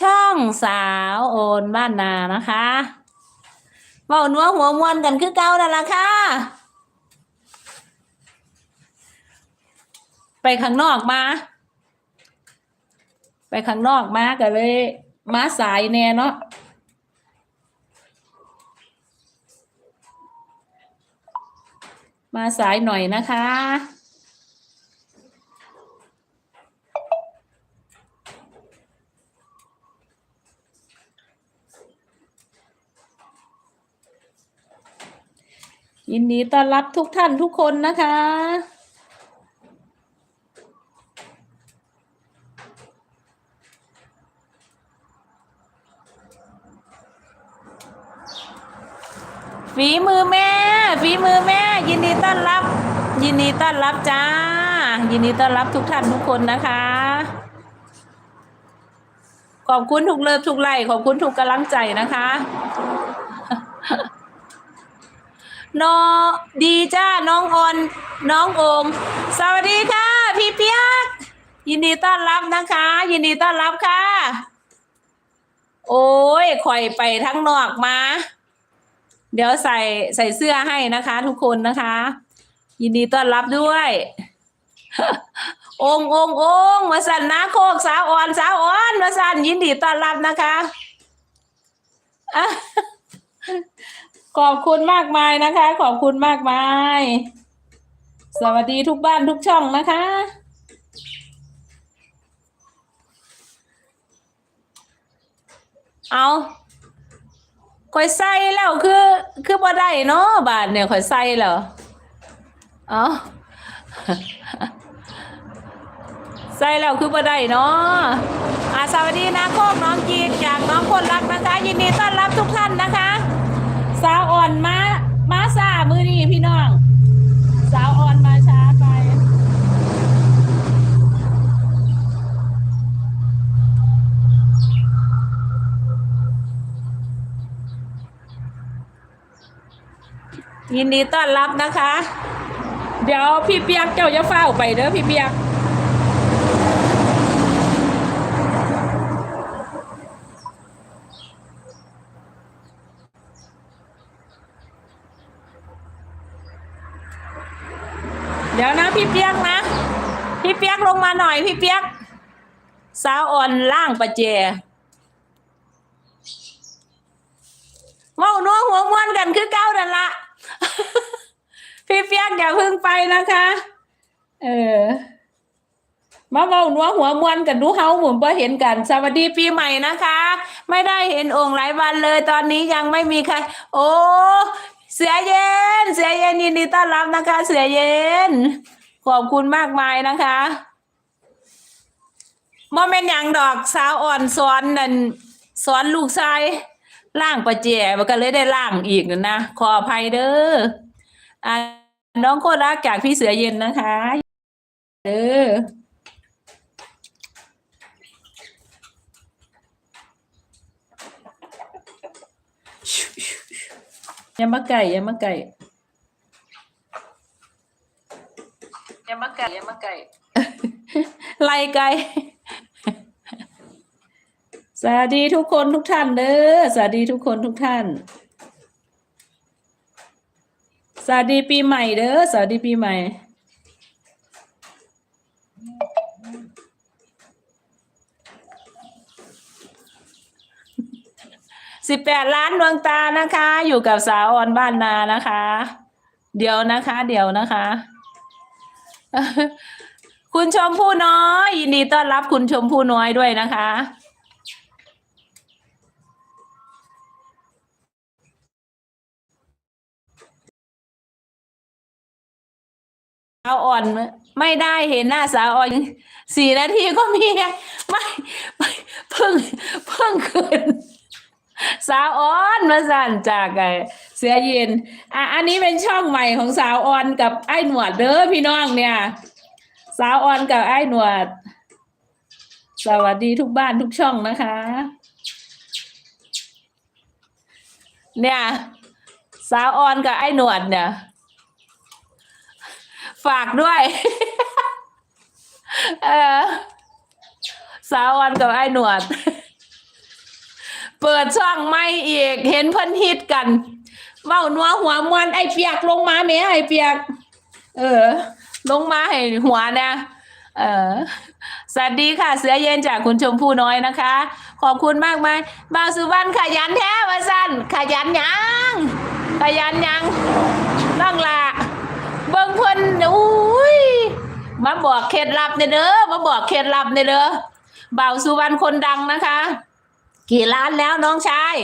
ช่องสาวโอนบ้านนานะคะเว้านัวหัวมวนกันคือเก่านั่นล่ะค่ะ ไปข้างนอกมา ไปข้างนอกมาก็เลย มาสายแน่เนาะมาสายหน่อยนะคะ ยินดีต้อนรับทุกท่านทุกคนนะคะ ฝีมือแม่ ฝีมือแม่ ยินดีต้อนรับ ยินดีต้อนรับจ้า ยินดีต้อนรับทุกท่านทุกคนนะคะ ขอบคุณทุกเลิฟทุกไลค์ขอบคุณทุกกำลังใจนะคะ นอดีจ้าน้องออนน้องอมสวัสดีค่ะ พี่เปียก ยินดีต้อนรับนะคะ ยินดีต้อนรับค่ะ โอ้ยข่อยไปทั้งนอกมา เดี๋ยวใส่ใส่เสื้อให้นะคะ ทุกคนนะคะ ยินดีต้อนรับด้วยองค์องค์องค์มาสั่นนะโคกสาวอ่อนสาวอ่อนมาสั่นยินดีต้อนรับนะคะ ขอบคุณมากมายนะคะ ขอบคุณมากมาย สวัสดีทุกบ้านทุกช่องนะคะ เอาข่อยใส่แล้วคือคือบ่ได้เนาะบาทเนี่ยข่อยใส่แล้วเอาใส่แล้วคือบ่ได้เนาะอ่าสวัสดีนะโคกน้องกีดจากน้องคนรักนะคะ ยินดีต้อนรับทุกท่านนะคะ สาวอ่อนมามาซามือนี้พี่น้อง สาวอ่อนมาช้าไป ยินดีต้อนรับนะคะ เดี๋ยวพี่เปียกเจ้าจะเฝ้าไปเด้อพี่เปียก เดี๋ยวนะพี่เปียกนะ พี่เปียกลงมาหน่อยพี่เปียกสาวอ่อนล่างประเจว้านัวหัวม้วนกันคือเก้านั่นละ พี่เปียกอย่าพึ่งไปนะคะ เออมาเว้านัวหัวม้วนกันดูเฮาหมุนบ่เห็นกัน สวัสดีปีใหม่นะคะ ไม่ได้เห็นองค์หลายวันเลย ตอนนี้ยังไม่มีใคร โอ้ เสือเย็น เสือเย็นยินดีต้อนรับนะคะ เสือเย็น ขอบคุณมากมายนะคะบ่แม่นหยังดอกสาวอ่อนสอนนั่นสอนลูกชายล่างประเจมันก็เลยได้ล่างอีกนั่นนะขออภัยเด้ออน้องโคตรรักจากพี่เสือเย็นนะคะ เด้อ อย่ามาไก่อย่ามาไก่อย่ามาไก่อย่ามาไก่ไล่ไก่สวัสดีทุกคนทุกท่านเด้อสวัสดีทุกคนทุกท่าน สวัสดีปีใหม่เด้อสวัสดีปีใหม่ สิบแปดล้านดวงตานะคะ อยู่กับสาวออนบ้านนานะคะ เดี๋ยวนะคะ เดี๋ยวนะคะ คุณชมพู่น้อยยินดีต้อนรับคุณชมพู่น้อยด้วยนะคะสาวอ่อนไม่ได้เห็นหน้าสาวอ่อนสี่นาทีก็มีไม่ไม่เพิ่งเพิ่งคืน สาวออนมาสั่นจากไอเสือเย็นอะอันนี้เป็นช่องใหม่ของสาวออนกับไอ้หนวดเด้อพี่น้องเนี่ย สาวออนกับไอ้หนวด สวัสดีทุกบ้านทุกช่องนะคะ เนี่ย สาวออนกับไอ้หนวดเนี่ย ฝากด้วย เออสาวออนกับไอ้หนวด เปิดช่องไม่อีก เห็นเพิ่นฮิตกันเว้านัวหัวมวนไอเปียกลงมาแหม่ไอเปียก เออ ลงมาให้หัวนะเออสวัสดีค่ะ เสือเย็นจากคุณชมพู่น้อยนะคะ ขอบคุณมากมายบาวสุวรรณขยันแท้วาสันขยันหยังขยันหยังนั่งละเบิ่งเพิ่นอุ้ยมาบอกเคล็ดลับเด้อเด้อมาบอกเคล็ดลับเด้อเด้อบ่าวสุวรรณคนดังนะคะ กี่ล้านแล้วน้องชาย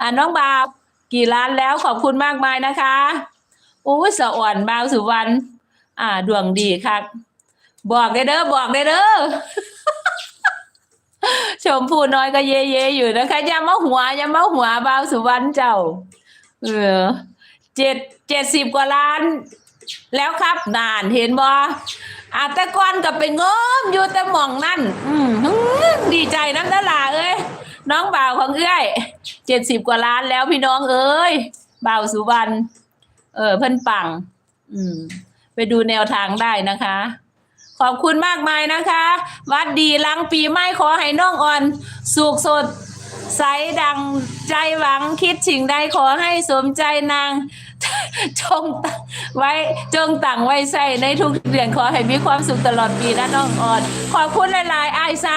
อ่าน้องบาวกี่ล้านแล้วขอบคุณมากมายนะคะอุ้สะอ่อนบาวสุวรรณอ่าดวงดีครับบอกได้เด้อบอกได้เด้อชมพูน้อยก็เย่เย่อยู่นะคะย่ามาหัวย่ามาหัวบาวสุวรรณเจ้า เออเจ็ดเจ็ดสิบกว่าล้าน แล้วครับนานเห็นบ่อาต่ก่อนก็ไปงมอยู่แต่หมองนั่น อืมอื้อดีใจน้ำตาลาเอ้ย น้องบ่าวของเอ้ยเจ็ดสิบกว่าล้านแล้วพี่น้องเอ้ยบ่าวสุวรรณเออเพิ่นปัง อืม ไปดูแนวทางได้นะคะ ขอบคุณมากมายนะคะ วัดดีลังปีใหม่ขอให้น้องอ่อน สุขสดใสดังใจหวังคิดสิ่งใดขอให้สมใจนางจงตังไว้จงตั้งไว้ใส่ในทุกเดือนขอให้มีความสุขตลอดปีนะน้องอ่อนขอบคุณหลายๆไอ้ายไซ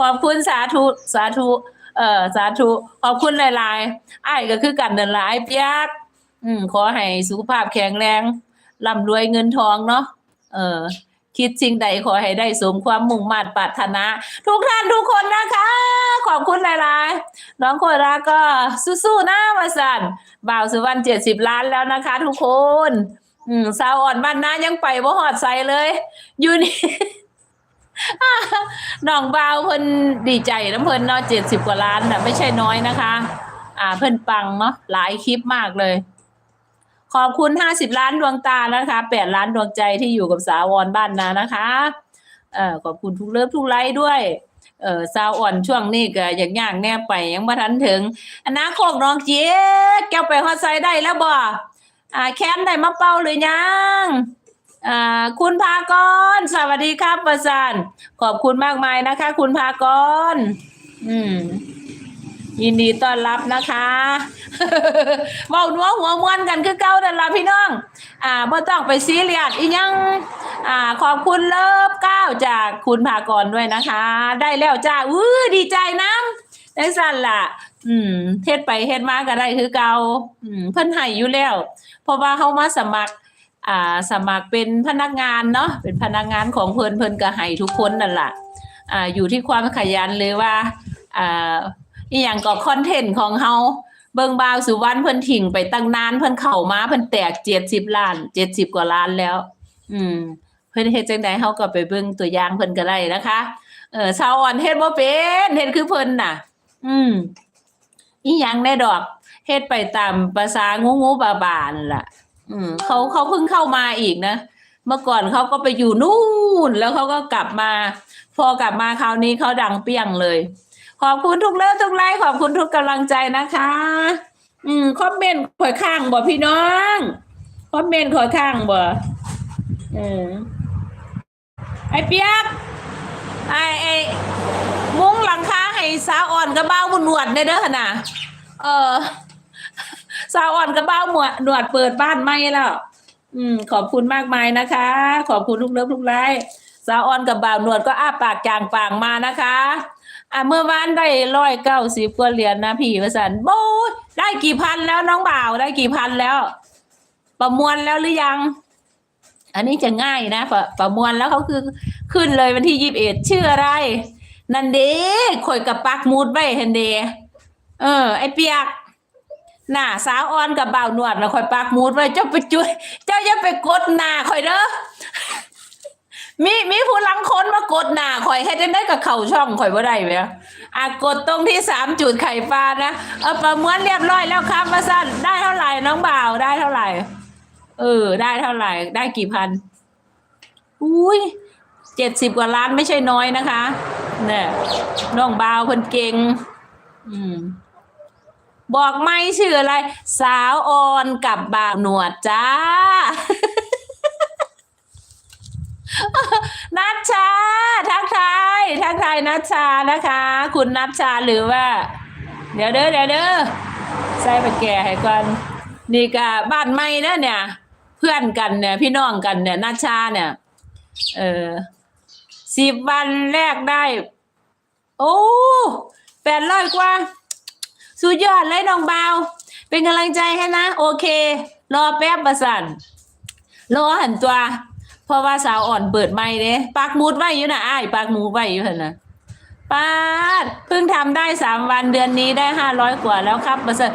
ขอบคุณสาธุ สาธุ เออสาธุขอบคุณหลายๆไอ้ายก็คือกันนั่นหลายเปียกอืมขอให้สุขภาพแข็งแรงร่ำรวยเงินทองเนาะเออ คิดสิ่งใดขอให้ได้สมความมุ่งมั่นปรารถนา ทุกท่านทุกคนนะคะ ขอบคุณหลายๆ น้องโคราก็สู้ๆนะวาสันบ่าวสุวรรณเจ็ดสิบล้านแล้วนะคะ ทุกคน อืมสาวอ่อนบ้านนายังไปบ่หอดใสเลย อยู่นี่ น้องบ่าวเพิ่นดีใจน้ำเพิ่นเนาะเจ็ดสิบกว่าล้านน่ะไม่ใช่น้อยนะคะ อ่าเพิ่นปังเนาะหลายคลิปมากเลย ขอบคุณห้าสิบล้านดวงตานะคะแปดล้านดวงใจที่อยู่กับสาวรบ้านนานะคะเอ่อขอบคุณทุกเลิฟทุกไลค์ด้วยเออสาวอ่อนช่วงนี้ก็อย่างย่างแน่ไปยังบ่ทันถึงอนาคตน้องเจ๊แก้วไปฮอดไซได้แล้วบ่อ่าแค้นได้มาเป้าหรือยัง คุณพากร สวัสดีครับประสานขอบคุณมากมายนะคะ คุณพากร อืม ยินดีต้อนรับนะคะเว้านัวหัวม้วนกันคือเก่านั่นละพี่น้อง อ่าบ่ต้องไปซีเรียสอียัง อ่า ขอบคุณเลิฟเก้าจากคุณภากรด้วยนะคะ ได้แล้วจ้าอื้อดีใจน้ำได้สั่นล่ะ อืมเฮ็ดไปเฮ็ดมาก็ได้คือเก่าอืม เพิ่นให้อยู่แล้ว เพราะว่าเฮามาสมัคร อ่าสมัครเป็นพนักงานเนาะเป็นพนักงานของเพิ่นเพิ่นก็ให้ทุกคนนั่นแหละอ่าอยู่ที่ความขยันหรือว่าอ่าอีหยังก็คอนเทนต์ของเฮาเบิ่งบาวสุวรรณเพิ่นทิ้งไปตั้งนานเพิ่นเข้ามาเพิ่นแตก70ล้าน70กว่าล้านแล้ว อืม เพิ่นเฮ็ดจังไดเฮาก็ไปเบิ่งตัวอย่างเพิ่นก็ได้นะคะเออชาวอ่อนเฮ็ดบ่เป็นเฮ็ดคือเพิ่นน่ะ อืมอีหยังแน่ดอกเฮ็ดไปตามภาษางูๆบาๆนั่นล่ะ อืมเขาเขาเพิ่งเข้ามาอีกนะเมื่อก่อนเขาก็ไปอยู่นู่น แล้วเขาก็กลับมา พอกลับมาคราวนี้เขาดังเปี้ยงเลย ขอบคุณทุกเลิฟทุกไลค์ขอบคุณทุกกำลังใจนะคะ อืมคอมเมนต์ข่อยข้างบ่พี่น้องคอมเมนต์ข่อยข้างบ่เออไอเปียกไอไอมุ้งหลังคาให้สาวอ่อนกับบ้าวหนวดได้เด้อหั่นน่ะเออ สาวอ่อนกับบ้าวหมวดหนวดเปิดบ้านใหม่แล้ว อืม ขอบคุณมากมายนะคะ ขอบคุณทุกเลิฟทุกไลค์สาวอ่อนกับบ่าวหนวดก็อ้าปากจางปางมานะคะ อะเมื่อวานได้ร้อยเก้าสิบกว่าเหรียญนะพี่ประสันโบ้ได้กี่พันแล้วน้องบ่าวได้กี่พันแล้ว ประมวลแล้วหรือยัง อันนี้จะง่ายนะประประมวลแล้วเขาคือขึ้นเลยวันที่ยี่สิบเอ็ดชื่ออะไร นันเดข่อยกับปักมูดไว้เห็นเดเออ ไอเปียก หน่ะสาวอ่อนกับบ่าวนวดนะข่อยปักมูดไว้เจ้าไปจุยเจ้าอย่าไปกดหน้าข่อยเด้อมีมีผู้ลังคนมากดหน้าข่อยให้ได้ได้กับเข่าช่องข่อยบ่ได้ไหมอะกดตรงที่สามจุดไข่ปลานะเออประเมวลเรียบร้อยแล้วครับมาสั้นได้เท่าไหร่น้องบ่าวได้เท่าไหร่ เออ ได้เท่าไหร่ ได้กี่พันอุ้ยเจ็ดสิบกว่าล้านไม่ใช่น้อยนะคะ เนี่ยน้องบ่าวคนเก่ง อืม บอกไม่ชื่ออะไร สาวออนกับบ่าวหนวดจ้า นัชชา ทักทายทักทายนัชชานะคะ คุณนัชชาหรือว่า เดี๋ยวเด้อเดี๋ยวเด้อใส่ไปแก่ให้ก่อนนี่ก็บ้านใหม่นะเนี่ย เพื่อนกันเนี่ย พี่น้องกันเนี่ยนัชชาเนี่ย เออสิบวันแรกได้ โอ้แปดร้อยกว่า สุดยอดเลยน้องเบาเป็นกำลังใจให้นะ โอเค รอแป๊บประสันรอหันตัว เพราะว่าสาวอ่อนเปิดไม่เด้ปักมูดไว้อยู่นะอ้ายปักมูดไว้อยู่หั่นนะป้าดเพิ่งทำได้สามวันเดือนนี้ได้ห้าร้อยกว่าแล้วครับประเสริฐ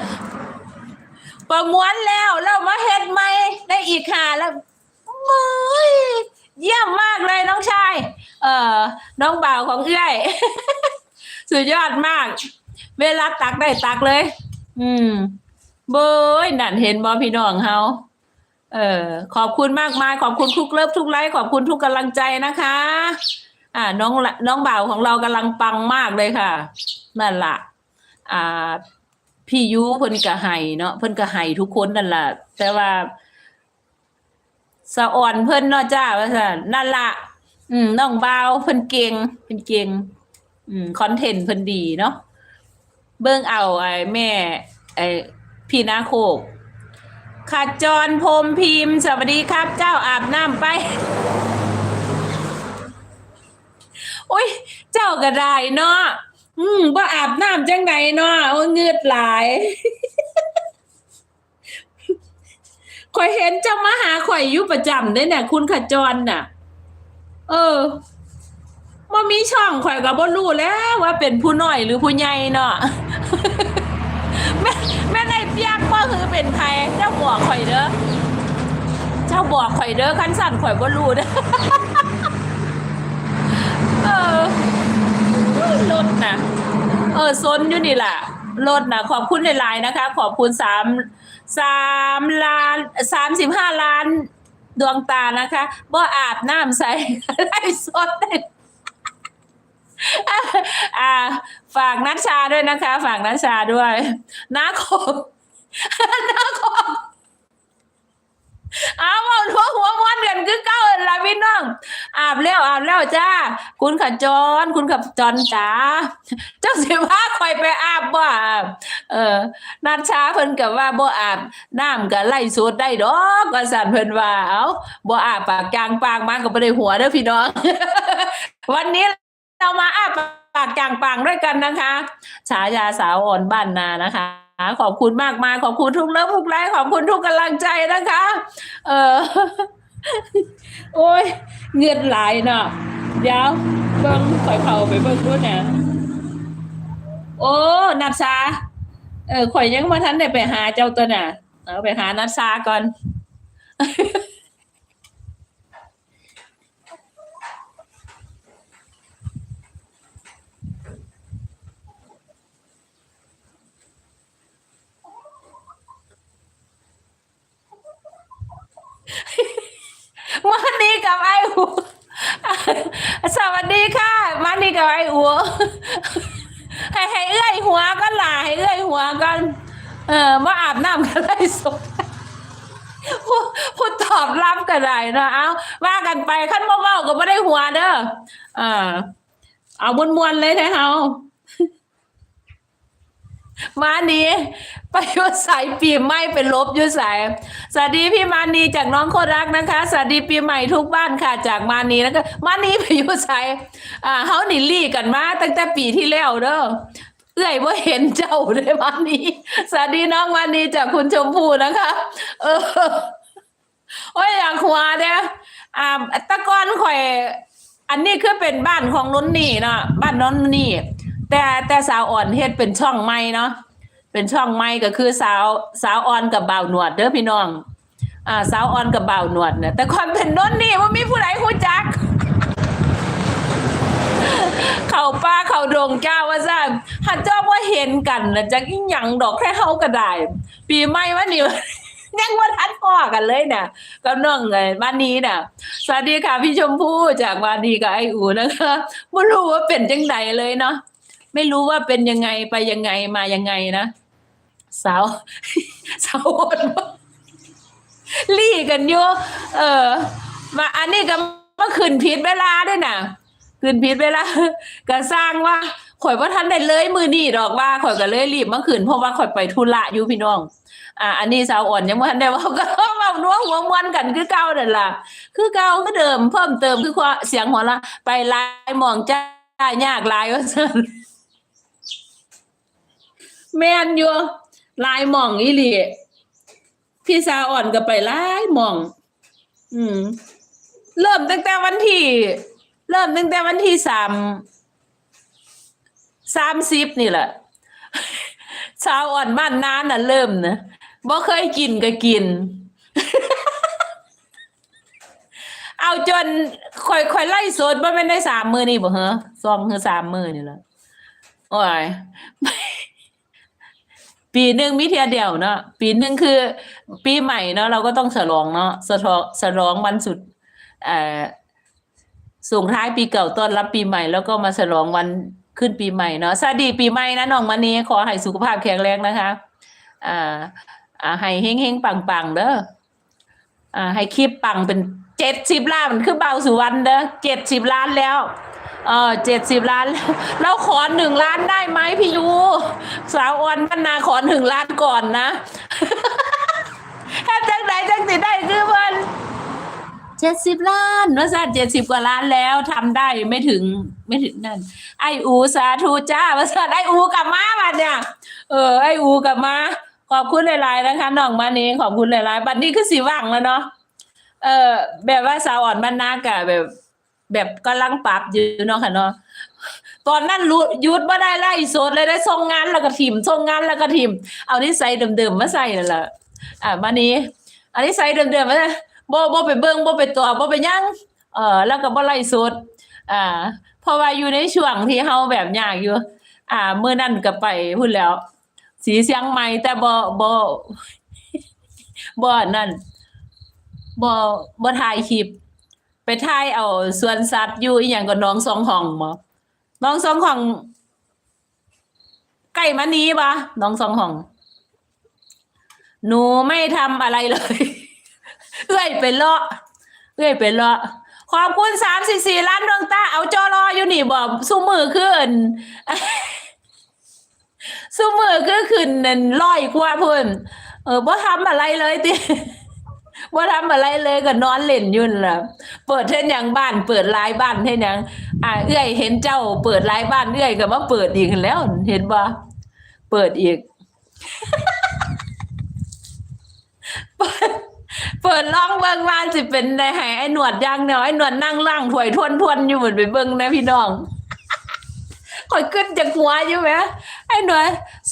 ประมวลแล้วแล้วมาเฮ็ดใหม่ได้อีกค่ะแล้วโอ้ยเยี่ยมมากเลยน้องชาย เอ่อ น้องบ่าวของเอื้อย สุดยอดมาก เวลาตักได้ตักเลย อืมเบยนั่นเห็นบอพี่น้องเฮาเออ ขอบคุณมากมาย ขอบคุณทุกเลิฟทุกไลค์ขอบคุณทุกกำลังใจนะคะ อ่า น้องละน้องบ่าวของเรากำลังปังมากเลยค่ะ นั่นล่ะอ่า พี่ยูเพิ่นก็ให้เนาะเพิ่นก็ให้ทุกคนนั่นล่ะแต่ว่าสะอ่อนเพิ่นเนาะจ้าว่าซั่นนั่นล่ะอืมน้องบ่าวเพิ่นเก่งเพิ่นเก่ง อืมคอนเทนต์เพิ่นดีเนาะ เบิ่งเอาไอ้แม่ไอ้พี่นาโคกขจรพรมพิมพ์ สวัสดีครับ เจ้าอาบน้ำไปโอ้ย เจ้าก็ได้เนาะอืมว่าอาบน้ำจังไงเนาะโอ้ยเงือดหลายข่อยเห็นเจ้ามาหาข่อยอยู่ประจำเด้เนี่ย คุณขจรน่ะ เออ ว่ามีช่องข่อยก็บ่รู้แล้วว่าเป็นผู้น้อยหรือผู้ใหญ่เนาะ แม่แม่ในเปียกก็คือเป็นใครเจ้าบอกข่อยเด้อเจ้าบอกข่อยเด้อคันสั่นข่อยบ่รู้เด้อเออรถนะเออซนอยู่นี่แหละรถนะขอบคุณหลายๆนะคะ ขอบคุณสามสามล้านสามสิบห้าล้านดวงตานะคะบ่อาบน้ำใส่ไล่สดได้ อ่า ฝากนัชชาด้วยนะคะ ฝากนัชชาด้วยนาคมนาคมอ้าวเอาหัวหัวม้วนเดือนคือเก้าละพี่น้อง อาบแล้วอาบแล้วจ้า คุณขจรคุณขับจรจ๋าเจ้าสิว่าคอยไปอาบบ่าเออนัดช้าเพิ่นกับว่าบ่อาบน้ำก็ไล่สูดได้ดอกก็สั่นเพิ่นว่า เอ้าบ่อาบปากกลางปางมาก็บ่ได้หัวเด้อพี่น้อง วันนี้ เรามาอ้าปากกลางปางด้วยกันนะคะฉายาสาวอ่อนบ้านนานะคะขอบคุณมากมายขอบคุณทุกเลิฟทุกไลค์ขอบคุณทุกกำลังใจนะคะ เออโอ้ยเงือดไหลายเนาะเดี๋ยวเบิ่งข่อยเผาไปเบิ่งด้วยนะโอ้นัดซาเออข่อยยังมาทันได้ไปหาเจ้าตัวน่ะ เอาไปหานัดซาก่อน มานี กับไอ้อูสวัสดีค่ะ มานีกับไอ้อูให้ให้เอื้อยหัวก็หลาให้เอื้อยหัวกัน เออมาอาบน้ำกันได้สดผู้ผู้ตอบรับกันได้เนาะเอาว่ากันไปขั้นเบาๆก็ไม่ได้หัวเด้อเออเอามวนๆเลยไทเฮา มานีไปยุสายปีใหม่เป็นลบยุสายสวัสดีพี่มานีจากน้องโครักนะคะ สวัสดีปีใหม่ทุกบ้านค่ะจากมานีแล้วก็มานีไปยุสายอ่าเฮาหนีลี่กันมาตั้งแต่ปีที่แล้วเด้อเอื้อยว่าเห็นเจ้าเลยมานีสวัสดีน้องมานีจากคุณชมพูนะคะ เออโอ้ยอยากหัวเด้ออ่าตะกอนข่อย อันนี้คือเป็นบ้านของนนนี่เนาะบ้านนนนี่ แต่แต่สาวอ่อนเฮ็ดเป็นช่องใหม่เนาะเป็นช่องใหม่ก็คือสาวสาวอ่อนกับบ่าวหนวดเด้อพี่น้อง อ่า สาวอ่อนกับบ่าวหนวดเนี่ยแต่ความเป็นน้นนี่ว่ามีผู้ใดรู้จัก เขาป้าเขาดงเจ้าว่าซ่นหันเจ้าว่าเห็นกันนะจักอีหยังดอกแค่เฮาก็ได้ปีใหม่วันนี้ยังว่าทันพ่อกันเลยน่ะกับน้องไงบ้านนี้น่ะสวัสดีค่ะพี่ชมพู่จากวาดีกับไอ้อูนะคะไม่รู้ว่าเป็นจังใดเลยเนาะ ไม่รู้ว่าเป็นยังไงไปยังไงมายังไงนะสาวสาวอ่อนลี่กันอยู่เออ มาอันนี้ก็เมาขึ้นผิดเวลาด้วยน่ะขึ้นผิดเวลาก็สร้างว่าข่อยว่าทันได้เลยมือนี่ดอกว่าข่อยก็เลยรีบเมาขึ้นเพราะว่าข่อยไปธุระอยู่พี่น้อง อ่า อันนี้สาวอ่อนยังบ่ทันได้ว่าก็เว้านัวหัวมวนกันคือเก่านั่นล่ะ คือเก่าก็เดิมเพิ่มเติมคือความเสียงหัวละไปลายหมองจ้ายากลายว่าซั่น แม่นอยู่ลายหม่องอีหลีพี่สาวอ่อนก็ไปลายหม่อง อืม เริ่มตั้งแต่วันที่ เริ่มตั้งแต่วันที่สามสามสิบนี่แหละสาวอ่อนบ้านนานน่ะ เริ่มนะบ่เคยกินก็กิน เอาจนค่อยค่อยไล่สดบ่แม่นได้สามมือนี่บ่เหรอสองคือสามมือนี่แหละโอ้ย ปีหนึ่งมิเทียเดียวเนาะปีหนึ่งคือ ปีใหม่เนาะเราก็ต้องฉลองเนาะฉลองฉลองวันสุดเอ่อส่งท้ายปีเก่าต้อนรับปีใหม่แล้วก็มาฉลองวันขึ้นปีใหม่เนาะสวัสดีปีใหม่นะน้องมานีขอให้สุขภาพแข็งแรงนะคะอ่าอ่าให้เฮงเฮงปังปังๆเด้ออ่าให้คลิปปังเป็นเจ็ดสิบล้านคือเบาสุวรรณเด้อเจ็ดสิบล้านแล้ว เออเจ็ดสิบล้าน แล้วเราขอหนึ่งล้านได้ไหมพี่ยู สาวออนพันนาขอหนึ่งล้านก่อนนะถ้าจังไหนจังสิได้คือเพิ่นเจ็ดสิบล้านว่าซะเจ็ดสิบกว่าล้านแล้วทำได้ไม่ถึงไม่ถึงนั่น ไออูสาธุจ้าว่าซะไออูกลับมาบัดเนี่ย เออไออูกลับมาขอบคุณหลายๆนะคะน้องมานี้ขอบคุณหลายๆบัดนี้คือสีว่างแล้วเนาะเออแบบว่าสาวอ่อนบ้านนากะแบบ แบบกำลังปรับอยู่เนาะค่ะเนาะตอนนั้นรู้หยุดบ่ได้ไล่โสดเลยได้ส่งงานแล้วก็ทิมส่งงานแล้วก็ทิมเอานิสัยเดิมๆมาใส่นั่นแหละอ่ามานี้อันนี้ใส่เดิมๆมาบ่บ่ไปเบิ่งบ่ไปตัวบ่ไปยังเออแล้วก็บ่ไล่โสดอ่าเพราะว่าอยู่ในช่วงที่เฮาแบบยากอยู่ อ่าเมื้อนั้นก็ไปพูดแล้ว สีเสียงใหม่แต่บ่บ่บ่นั่นบ่บ่ถ่ายคลิป ไปถ่ายเอาสวนสัตว์อยู่อีหยังก็หน้องสองห้องบ่น้องสองห้องใกล้มานี้ปะน้องสองห้อง หนูไม่ทำอะไรเลย เอื้อยไปเลาะเอื้อยไปเลาะขอบคุณสามสิบสี่ล้านดวงตาเอาจอรออยู่นี่บอกสู้มือขึ้นสู้มือคือขึ้นนั่นร้อยกว่าเพิ่นเออบ่ทำอะไรเลยติ ว่าทำอะไรเลยก็นอนเล่นยุ่นล่ะ เปิดเท่นย่างบ้าน เปิดไลายบ้านเท่นย่างอ่าเอื้อยเห็นเจ้า เปิดไลายบ้านเอื้อยก็มาเปิดอีกแล้วเห็นบ่เปิดอีก เปิดเปิดล่องเบิ่งว่าสิเป็นได้ให้ไอ้หนวดย่างเนาะไอ้หนวดนั่งล่างถวยทวนทวนอยู่เหมือนไปเบิ่งนะพี่น้อง ข่อยขึ้นจากหัวอยู่ไหมไอ้หน่วย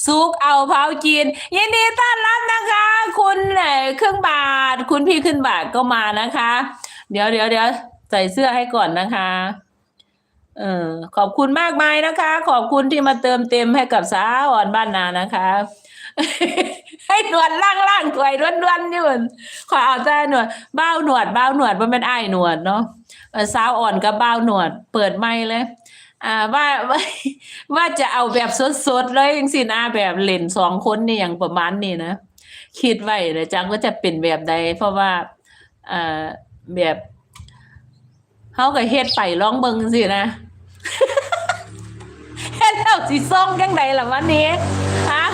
ซุกเอาเผาจีน ยินดีต้อนรับนะคะ คุณเครื่องบาท คุณพี่ขึ้นบาทก็มานะคะ เดี๋ยวเดี๋ยวเดี๋ยวใส่เสื้อให้ก่อนนะคะ เออขอบคุณมากมายนะคะ ขอบคุณที่มาเติมเต็มให้กับสาวอ่อนบ้านนานะคะ ให้หนวดล่างล่างถวยด้วนด้วนๆอยู่ขอเอาใจหนวดเบ้าหนวดเบ้าหนวดมันเป็นไอ้หนวดเนาะสาวอ่อนกับเบ้าหนวด เปิดไมค์เลย อ่าว่าว่าว่าจะเอาแบบสดๆเลยจังสินะแบบเล่นสองคนนี่อย่างประมาณนี้นะคิดไว้นะจังว่าจะเป็นแบบใด เพราะว่าอ่าแบบเขาก็เฮ็ดไปลองเบิงสินะเฮ็ดแล้วสิส่งจังใดล่ะวันนี้ฮะ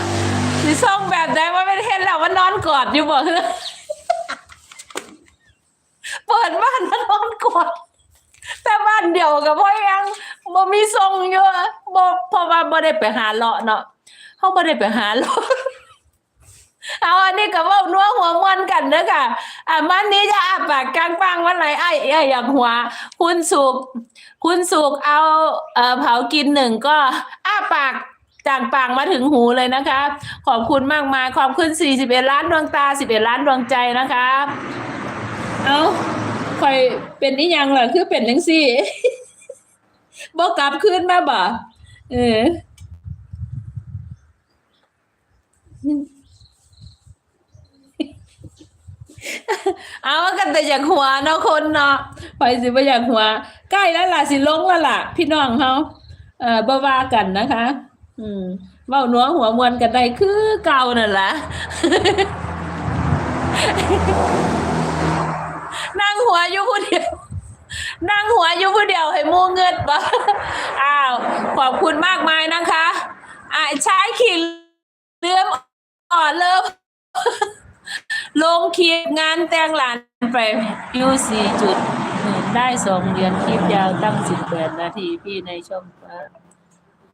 สิส่งแบบใดว่าไม่เฮ็ดแล้วว่านอนกอดอยู่บ่คือเปิดบ้านมานอนกอด แต่บ้านเดียวกับพ่อยังบ่มีทรงอยู่บ่เพราะว่าบ่ได้ไปหาเลาะเนาะเฮาบ่ได้ไปหาเลาะเอาอันนี้ก็ว้านัวหัวม่วนกันเด้อค่ะ อะมันนี้จะอาปากกลางปังวันไหนไอ้ไอ้อยากหัว คุณสุก คุณสุกเอาเอ่อเผากินหนึ่งก็อ้าปากจางปางมาถึงหูเลยนะคะ ขอบคุณมากมายขอบคุณ 41 ล้านดวงตา 11 ล้านดวงใจนะคะ เอา คอยเป็นนิยังเหรอคือเป็นจังซี่บ่กลับคืนมาบ่เออเอากันแต่อยากหัวเนาะคนเนาะคอยสิบ่อย่ากหัว ใกล้แล้วล่ะสิลงแล้วล่ะ พี่น้องเฮาเอ่อบ่ว่ากันนะคะ อืมเว้าหนัวหัวมวนกันได้คือเก่านั่นล่ะ นั่งหัวอยู่ผู้เดียว นั่งหัวอยู่ผู้เดียวให้มูเงิดบ่อ้าว ขอบคุณมากมายนะคะอ่าใช้ขีดเลื่อมอ่อนเริ่มลงคลิปงานแต่งหลานไปยูสี่จุดได้สองเดือนคลิปยาวตั้งสิบแปดนาทีพี่ในช่องฟ้า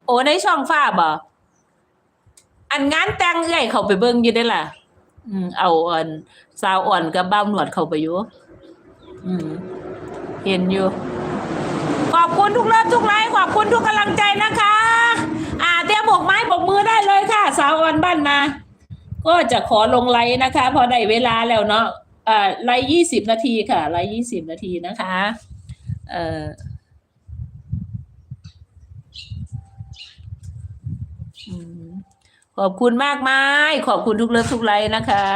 โอ้ในช่องฟ้าบ่อันงานแต่งเอ้อยเขาไปเบิ่งอยู่ได้ล่ะ อืมเอาอ่อนสาวอ่อนกับบ้าหนวดเขาไปอยู่ เห็นอยู่ ขอบคุณทุกเลิฟทุกไลค์ขอบคุณทุกกำลังใจนะคะ อ่าเตรียมบกไม้บกมือได้เลยค่ะ สาวอ่อนบ้านนาก็จะขอลงไลค์นะคะ พอได้เวลาแล้วเนาะอ่าไลค์ยี่สิบนาทีค่ะ ไลค์ยี่สิบนาทีนะคะ เอ่อขอบคุณมากมาย ขอบคุณทุกเลิฟทุกไลค์นะคะ